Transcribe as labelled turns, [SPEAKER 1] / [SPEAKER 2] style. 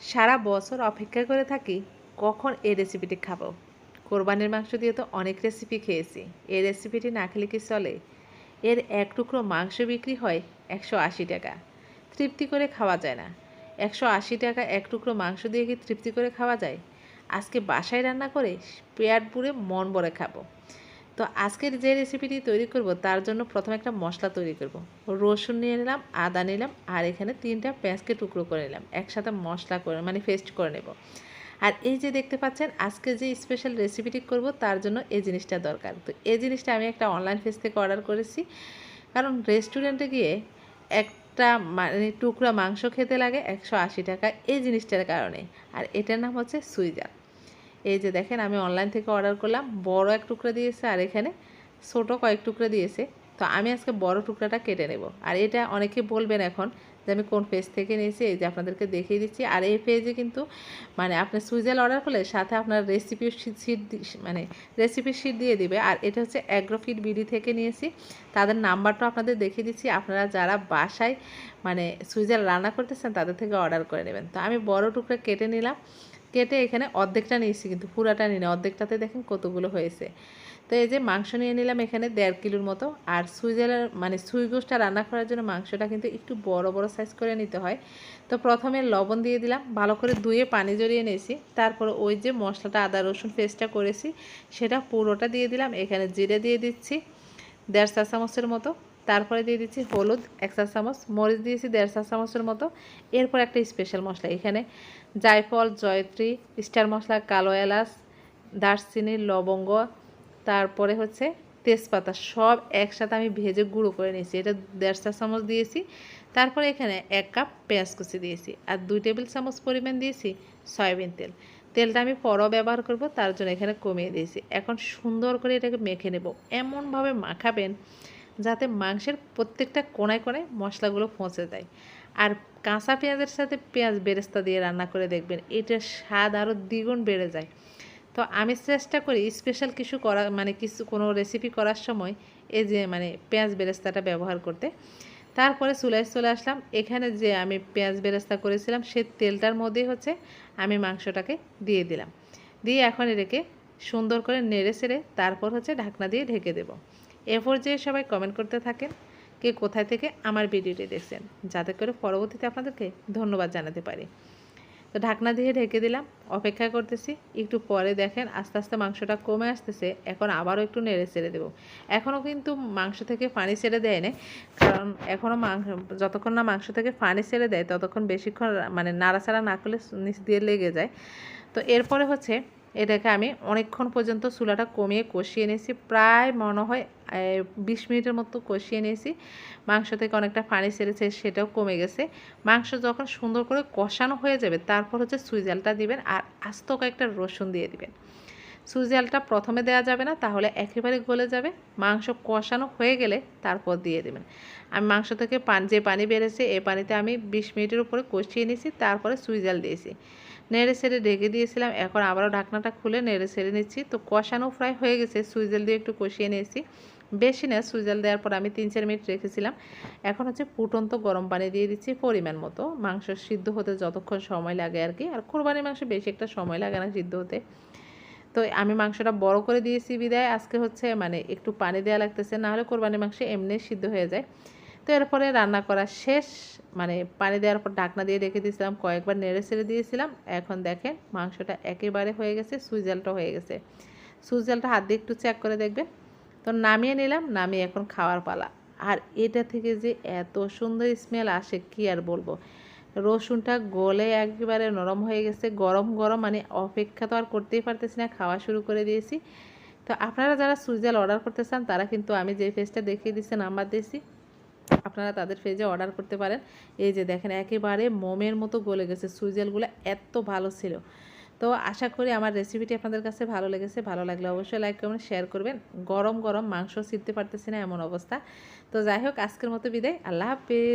[SPEAKER 1] সারা বছর অপেক্ষা করে থাকি, কখন এই রেসিপিটি খাব? কোরবানির মাংস দিয়ে তো অনেক রেসিপি খেয়েছি। এই রেসিপিটি না খেলে কি চলে? এর এক টুকরো মাংস বিক্রি হয় একশো আশি টাকা। তৃপ্তি করে খাওয়া যায় না। একশো আশি টাকা এক টুকরো মাংস দিয়ে কি তৃপ্তি করে খাওয়া যায়? আজকে বাসায় রান্না করে পেয়ার পুরে মন ভরে খাব। তো আজকের যে রেসিপিটি তৈরি করব, তার জন্য প্রথমে একটা মশলা তৈরি করব। রসুন নিয়ে নিলাম, আদা নিলাম, আর এখানে তিনটা পেঁয়াজকে টুকরো করে নিলাম। একসাথে মশলা করে মানে পেস্ট করে নেব। আর এই যে দেখতে পাচ্ছেন, আজকে যে স্পেশাল রেসিপিটি করব, তার জন্য এই জিনিসটা দরকার। তো এই জিনিসটা আমি একটা অনলাইন পেজ থেকে অর্ডার করেছি। কারণ রেস্টুরেন্টে গিয়ে একটা মানে টুকরা মাংস খেতে লাগে একশো আশি টাকা, এই জিনিসটার কারণে। আর এটার নাম হচ্ছে সুইজার এই যে দেখেন, আমি অনলাইন থেকে অর্ডার করলাম। বড় এক টুকরা দিয়েছে আর এখানে ছোটো কয়েক টুকরা দিয়েছে। তো আমি আজকে বড় টুকরাটা কেটে নেব। আর এটা অনেকে বলবেন এখন যে আমি কোন পেজ থেকে নিয়েছি, এই যে আপনাদেরকে দেখিয়ে দিচ্ছি। আর এই পেজে কিন্তু মানে আপনি সুইজাল অর্ডার করলে সাথে আপনার রেসিপি শিট মানে রেসিপি শিট দিয়ে দিবে। আর এটা হচ্ছে অ্যাগ্রোফিট বিডি থেকে নিয়েছি। তাদের নাম্বারটা আপনাদের দেখিয়ে দিচ্ছি। আপনারা যারা বাসায় মানে সুইজাল রান্না করতেছেন, তাদের থেকে অর্ডার করে নেবেন। তো আমি বড় টুকরা কেটে নিলাম। কেটে এখানে অর্ধেকটা নিয়েছি, কিন্তু পুরাটা নিয়ে অর্ধেকটাতে দেখেন কতগুলো হয়েছে। তো এই যে মাংস নিয়ে নিলাম এখানে দেড় কিলোর মতো। আর সুইজালের মানে সুই গোষ্ঠটা রান্না করার জন্য মাংসটা কিন্তু একটু বড় বড় সাইজ করে নিতে হয়। তো প্রথমে লবণ দিয়ে দিলাম, ভালো করে ধুয়ে পানি জড়িয়ে নিয়েছি। তারপর ওই যে মশলাটা, আদা, রসুন পেস্টটা করেছি, সেটা পুরোটা দিয়ে দিলাম। এখানে জিরে দিয়ে দিচ্ছি, দেড় চা চামচের মতো। তারপরে দিয়ে দিচ্ছি হলুদ, এক চা চামচ, মরিচ দিয়েছি দেড় চা চামচের মতো। এরপর একটা স্পেশাল মশলা, এখানে জায়ফল, জয়ত্রী স্টার মশলা, কালো এলাচ, দারচিনি, লবঙ্গ, তারপরে হচ্ছে তেজপাতা, সব একসাথে আমি ভেজে গুঁড়ো করে নিয়েছি। এটা দেড় চা চামচ দিয়েছি। তারপরে এখানে এক কাপ পেঁয়াজ কুচি দিয়েছি আর দুই টেবিল চামচ পরিমাণ দিয়েছি সয়াবিন তেল। তেলটা আমি পরও ব্যবহার করব, তার জন্য এখানে কমিয়ে দিয়েছি। এখন সুন্দর করে এটাকে মেখে নেব। এমনভাবে মাখাবেন যাতে মাংসের প্রত্যেকটা কোনায় কোনায় মশলাগুলো পৌঁছে যায় আর কাঁচা পেঁয়াজের সাথে পেঁয়াজ বেরেস্তা দিয়ে রান্না করে দেখবেন, এটার স্বাদ আরও দ্বিগুণ বেড়ে যায়। তো আমি চেষ্টা করি স্পেশাল কিছু করা মানে কিছু কোনো রেসিপি করার সময় এই যে মানে পেঁয়াজ বেরেস্তাটা ব্যবহার করতে। তারপরে চুলায় চলে আসলাম। এখানে যে আমি পেঁয়াজ বেরেস্তা করেছিলাম, সে তেলটার মধ্যেই হচ্ছে আমি মাংসটাকে দিয়ে দিলাম। দিয়ে এখন এটাকে সুন্দর করে নেড়ে সেড়ে তারপর হচ্ছে ঢাকনা দিয়ে ঢেকে দেব। এরপর যে সবাই কমেন্ট করতে থাকেন কে কোথায় থেকে আমার ভিডিওটি দেখছেন, যাতে করে পরবর্তীতে আপনাদেরকে ধন্যবাদ জানাতে পারি। তো ঢাকনা দিয়ে ঢেকে দিলাম, অপেক্ষা করতেছি, একটু পরে দেখেন আস্তে আস্তে মাংসটা কমে আসতেছে, এখন আবারও একটু নেড়ে ছেড়ে দেবো। এখনও কিন্তু মাংস থেকে পানি ছেড়ে দেয় না কারণ এখনও মাংস, যতক্ষণ না মাংস থেকে পানি ছেড়ে দেয়, ততক্ষণ বেশিক্ষণ মানে নাড়াচাড়া না করলে নিচ দিয়ে লেগে যায়। তো এরপরে হচ্ছে এটাকে আমি অনেকক্ষণ পর্যন্ত চুলাটা কমিয়ে কষিয়ে নিয়েছি। প্রায় মনে হয় বিশ মিনিটের মতো কষিয়ে নিয়েছি। মাংস থেকে অনেকটা পানি ছেড়েছে, সেটাও কমে গেছে। মাংস যখন সুন্দর করে কষানো হয়ে যাবে, তারপর হচ্ছে সুইজালটা দিবেন আর আস্ত কয়েকটা রসুন দিয়ে দিবেন। সুইজালটা প্রথমে দেওয়া যাবে না, তাহলে একেবারে গলে যাবে। মাংস কষানো হয়ে গেলে তারপর দিয়ে দেবেন। আমি মাংস থেকে পান, যে পানি বেড়েছে, এ পানিতে আমি বিশ মিনিটের উপরে কষিয়ে নিয়েছি, তারপরে সুইজাল দিয়েছি। নেড়ে সেড়ে ঢেকে দিয়েছিলাম, এখন আবারও ঢাকনাটা খুলে নেড়ে সেড়ে নিচ্ছি। তো কষানো ফ্রাই হয়ে গেছে, সুইজেল দিয়ে একটু কষিয়ে নিয়েছি। বেশি না, সুইজাল দেওয়ার পর আমি তিন চার মিনিট রেখেছিলাম। এখন হচ্ছে ফুটন্ত গরম পানি দিয়ে দিচ্ছি পরিমাণ মতো। মাংস সিদ্ধ হতে যতক্ষণ সময় লাগে আর কি। আর কোরবানির মাংস বেশি একটা সময় লাগে না সিদ্ধ হতে। তো আমি মাংসটা বড় করে দিয়েছি বিদায়। আজকে হচ্ছে মানে একটু পানি দেওয়া লাগতেছে, নাহলে কোরবানির মাংস এমনি সিদ্ধ হয়ে যায়। তো এরপরে রান্না করা শেষ মানে পানি দেওয়ার পর ঢাকনা দিয়ে রেখে দিয়েছিলাম, কয়েকবার নেড়ে ছেড়ে দিয়েছিলাম। এখন দেখেন মাংসটা একেবারে হয়ে গেছে সুইজালটা হয়ে গেছে। সুইজালটা হাত দিয়ে একটু চেক করে দেখবেন। তো নামিয়ে নিলাম, নামিয়ে এখন খাওয়ার পালা। আর এটা থেকে যে এত সুন্দর স্মেল আসে, কি আর বলব? রসুনটা গলে একেবারে নরম হয়ে গেছে, গরম গরম মানে অপেক্ষা তো আর করতেই পারতেছি না, খাওয়া শুরু করে দিয়েছি। তো আপনারা যারা সুইজাল অর্ডার করতে চান, তারা কিন্তু আমি যে ফেসটা দেখিয়ে দিচ্ছি, নাম্বার দিয়েছি। আপনারা তাদের পেজে অর্ডার করতে পারেন। এই যে দেখেন, একেবারে মোমের মতো গলে গেছে, সুইজেলগুলো এত ভালো ছিল। তো আশা করি আমার রেসিপিটি আপনাদের কাছে ভালো লেগেছে। ভালো লাগলে অবশ্যই লাইক করবেন শেয়ার করবেন। গরম গরম মাংস সিদ্ধতে পারতেছি না এমন অবস্থা। তো যাই হোক, আজকের মতো বিদায়। আল্লাহ হাফিজ।